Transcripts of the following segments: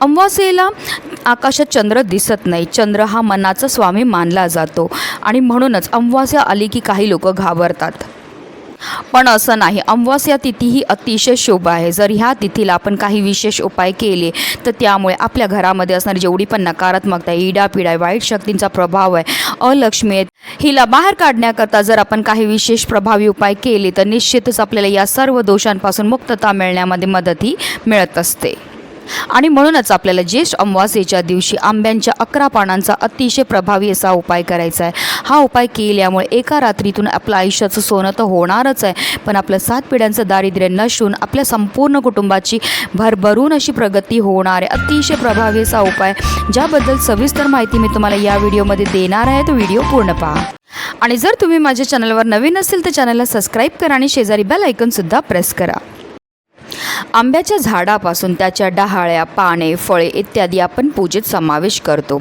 अमावास्येला आकाशात चंद्र दिसत नाही. चंद्र हा मनाचा स्वामी मानला जातो आणि म्हणूनच अमावास्या आली की काही लोक घाबरतात. पण असं नाही. अमावास्या तिथी ही अतिशय शुभ आहे. जर ह्या तिथीला आपण काही विशेष उपाय केले तर त्यामुळे आपल्या घरामध्ये असणारी जेवढी पण नकारात्मकता इडापिडा आहे वाईट शक्तींचा प्रभाव आहे अलक्ष्मी हिला बाहेर काढण्याकरता जर आपण काही विशेष प्रभावी उपाय केले तर निश्चितच आपल्याला या सर्व दोषांपासून मुक्तता मिळण्यामध्ये मदतही मिळत असते. आणि म्हणूनच आपल्याला ज्येष्ठ अमावास्येच्या दिवशी आंब्यांच्या अकरा पानांचा अतिशय प्रभावी असा उपाय करायचा आहे. हा उपाय केल्यामुळे एका रात्रीतून आपलं आयुष्याचं सोनं तर होणारच आहे. पण आपलं सात पिढ्यांचं दारिद्र्य नसून आपल्या संपूर्ण कुटुंबाची भरभरून अशी प्रगती होणार आहे. अतिशय प्रभावी असा उपाय. ज्याबद्दल सविस्तर माहिती मी तुम्हाला या व्हिडिओमध्ये देणार आहे. तो व्हिडिओ पूर्ण पहा. आणि जर तुम्ही माझ्या चॅनलवर नवीन असेल तर चॅनलला सबस्क्राईब करा आणि शेजारी बेल ऐकनसुद्धा प्रेस करा. आंब्याच्या झाडापासून त्याच्या डहाळ्या पाने फळे इत्यादी आपण पूजेत समावेश करतो.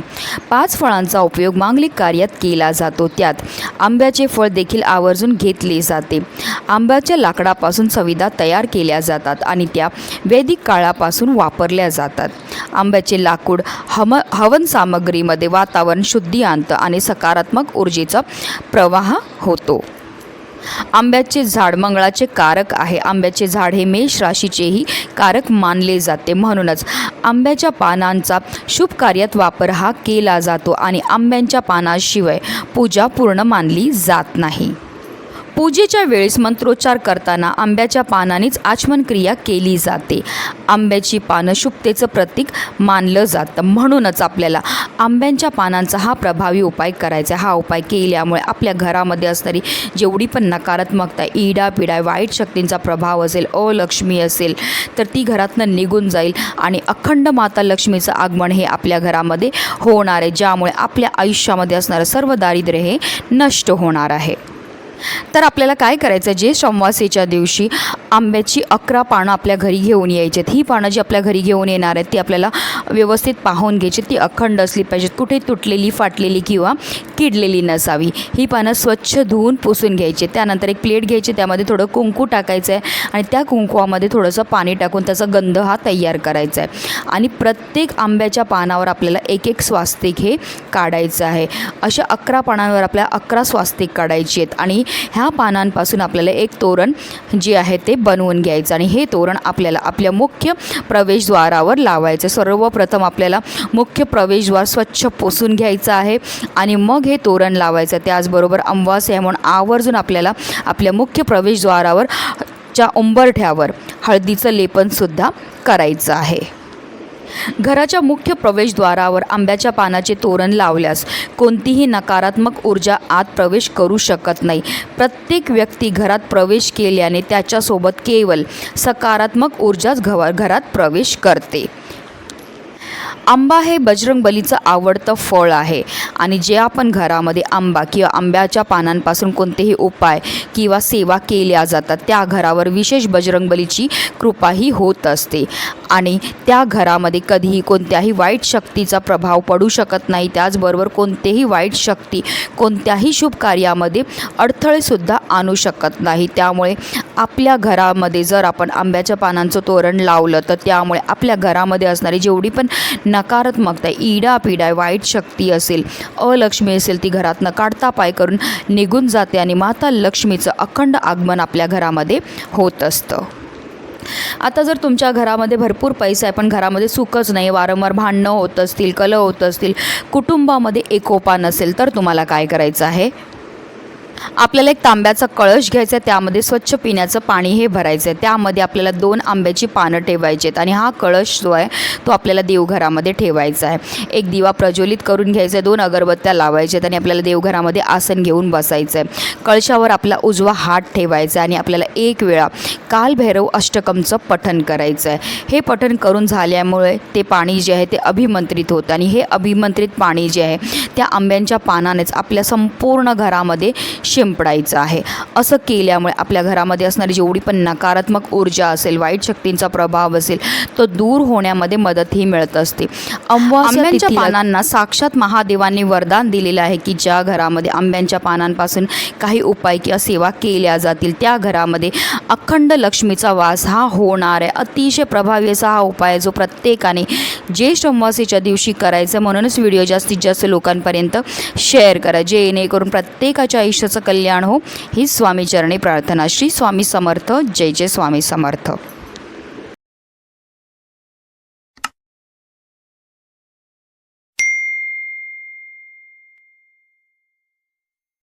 पाच फळांचा उपयोग मांगलिक कार्यात केला जातो. त्यात आंब्याचे फळ देखील आवर्जून घेतले जाते. आंब्याच्या लाकडापासून संविधा तयार केल्या जातात आणि त्या वैदिक काळापासून वापरल्या जातात. आंब्याचे लाकूड हम हवन सामग्रीमध्ये वातावरण शुद्धी आणतं आणि सकारात्मक ऊर्जेचा प्रवाह होतो. आंब्याचे झाड मंगळाचे कारक आहे. आंब्याचे झाड हे मेष राशीचेही कारक मानले जाते. म्हणूनच आंब्याच्या पानांचा शुभ कार्यात वापर हा केला जातो आणि आंब्यांच्या पानाशिवाय पूजा पूर्ण मानली जात नाही. पूजेच्या वेळेस मंत्रोच्चार करताना आंब्याच्या पानानेच आचमन क्रिया केली जाते. आंब्याची पानं शुभतेचं प्रतीक मानलं जातं. म्हणूनच आपल्याला आंब्यांच्या पानांचा हा प्रभावी उपाय करायचा हा उपाय केल्यामुळे आपल्या घरामध्ये असणारी जेवढी पण नकारात्मकता इडापिडा वाईट शक्तींचा प्रभाव असेल अलक्ष्मी असेल तर ती घरातनं निघून जाईल आणि अखंड माता लक्ष्मीचं आगमन हे आपल्या घरामध्ये होणार आहे. ज्यामुळे आपल्या आयुष्यामध्ये असणारं सर्व दारिद्र्य हे नष्ट होणार आहे. तर आपल्याला काय करायचं आहे जे सोमवासीच्या दिवशी आंब्याची अकरा पानं आपल्या घरी घेऊन यायची आहेत ही पानं जी आपल्या घरी घेऊन येणार आहेत ती आपल्याला व्यवस्थित पाहून घ्यायची. ती अखंड असली पाहिजेत. कुठे तुटलेली फाटलेली किंवा किडलेली नसावी. ही पानं स्वच्छ धुवून पुसून घ्यायची. त्यानंतर एक प्लेट घ्यायची. त्यामध्ये थोडं कुंकू टाकायचं आहे आणि त्या कुंकवामध्ये थोडंसं पाणी टाकून त्याचा गंध हा तयार करायचा आहे आणि प्रत्येक आंब्याच्या पानावर आपल्याला एक एक स्वास्तिक हे काढायचं आहे. अशा अकरा पानांवर आपल्याला अकरा स्वास्तिक काढायची आहेत. आणि ह्या पानांपासून आपल्याला एक तोरण जे आहे ते बनवून घ्यायचं आणि हे तोरण आपल्याला आपल्या मुख्य प्रवेशद्वारावर लावायचं. सर्वप्रथम आपल्याला मुख्य प्रवेशद्वार स्वच्छ पुसून घ्यायचं आहे आणि मग हे तोरण लावायचं. त्याचबरोबर अमावास्या म्हणून आवर्जून आपल्याला आपल्या मुख्य प्रवेशद्वारावर च्या उंबरठ्यावर हळदीचं लेपनसुद्धा करायचं आहे. घराच्या मुख्य प्रवेशद्वारावर आंब्याच्या पानाचे तोरण लावल्यास कोणतीही नकारात्मक ऊर्जा आत प्रवेश करू शकत नाही. प्रत्येक व्यक्ती घरात प्रवेश केल्याने त्याच्यासोबत केवळ सकारात्मक ऊर्जाच घवा घरात प्रवेश करते. आंबा हे बजरंग बलीचं आवडतं फळ आहे. आणि जे आपण घरामध्ये आंबा किंवा आंब्याच्या पानांपासून कोणतेही उपाय किंवा सेवा केल्या जातात त्या घरावर विशेष बजरंगबलीची कृपाही होत असते. आणि त्या घरामध्ये कधीही कोणत्याही वाईट शक्तीचा प्रभाव पडू शकत नाही. त्याचबरोबर कोणतेही वाईट शक्ती कोणत्याही शुभ कार्यामध्ये अडथळेसुद्धा आणू शकत नाही. त्यामुळे आपल्या घरामध्ये जर आपण आंब्याच्या पानांचं तोरण लावलं तर त्यामुळे आपल्या घरामध्ये असणारी जेवढी पण नकारात्मकता इडा पिडा वाईट शक्ती असेल अलक्ष्मी असेल ती घरातनं काढता पाय करून निघून जाते आणि माता लक्ष्मीचं अखंड आगमन आपल्या घरामध्ये होत असतं. आता जर तुमच्या घरामध्ये भरपूर पैसा आहे पण घरामध्ये सुखच नाही वारंवार भांडणं होत असतील कलह होत असतील कुटुंबामध्ये एकोपा नसेल तर तुम्हाला काय करायचं आहे? आपल्याला एक तांब्याचा कळश घ्यायचा आहे त्यामध्ये स्वच्छ पिण्याचं पाणी हे भरायचं आहे. त्यामध्ये आपल्याला दोन आंब्याची पानं ठेवायची आहेत आणि हा कळश जो आहे तो आपल्याला देवघरामध्ये ठेवायचा आहे. एक दिवा प्रज्वलित करून घ्यायचा आहे दोन अगरबत्त्या लावायच्या आहेत आणि आपल्याला देवघरामध्ये आसन घेऊन बसायचं आहे. कळशावर आपला उजवा हात ठेवायचा आहे आणि आपल्याला एक वेळा कालभैरव अष्टकमचं पठण करायचं आहे. हे पठण करून झाल्यामुळे ते पाणी जे आहे ते अभिमंत्रित होतं आणि हे अभिमंत्रित पाणी जे आहे त्या आंब्यांच्या पानानेच आपल्या संपूर्ण घरामध्ये शिंपडायचं आहे. असं केल्यामुळे आपल्या घरामध्ये असणारी जेवढी पण नकारात्मक ऊर्जा असेल वाईट शक्तींचा प्रभाव असेल तो दूर होण्यामध्ये मदतही मिळत असते. आंब्यांच्या पानांना साक्षात महादेवांनी वरदान दिलेलं आहे की ज्या घरामध्ये आंब्यांच्या पानांपासून काही उपाय किंवा सेवा केल्या जातील त्या घरामध्ये अखंड लक्ष्मीचा वास हा होणार आहे. अतिशय प्रभावी असा हा उपाय जो प्रत्येकाने ज्येष्ठ अमावस्येच्या दिवशी करायचा म्हणूनच व्हिडिओ जास्तीत जास्त लोकांपर्यंत शेअर करा. जेणेकरून प्रत्येकाच्या आयुष्याचं कल्याण हो. ही स्वामीचरणी प्रार्थना. श्री स्वामी समर्थ. जय जय स्वामी समर्थ.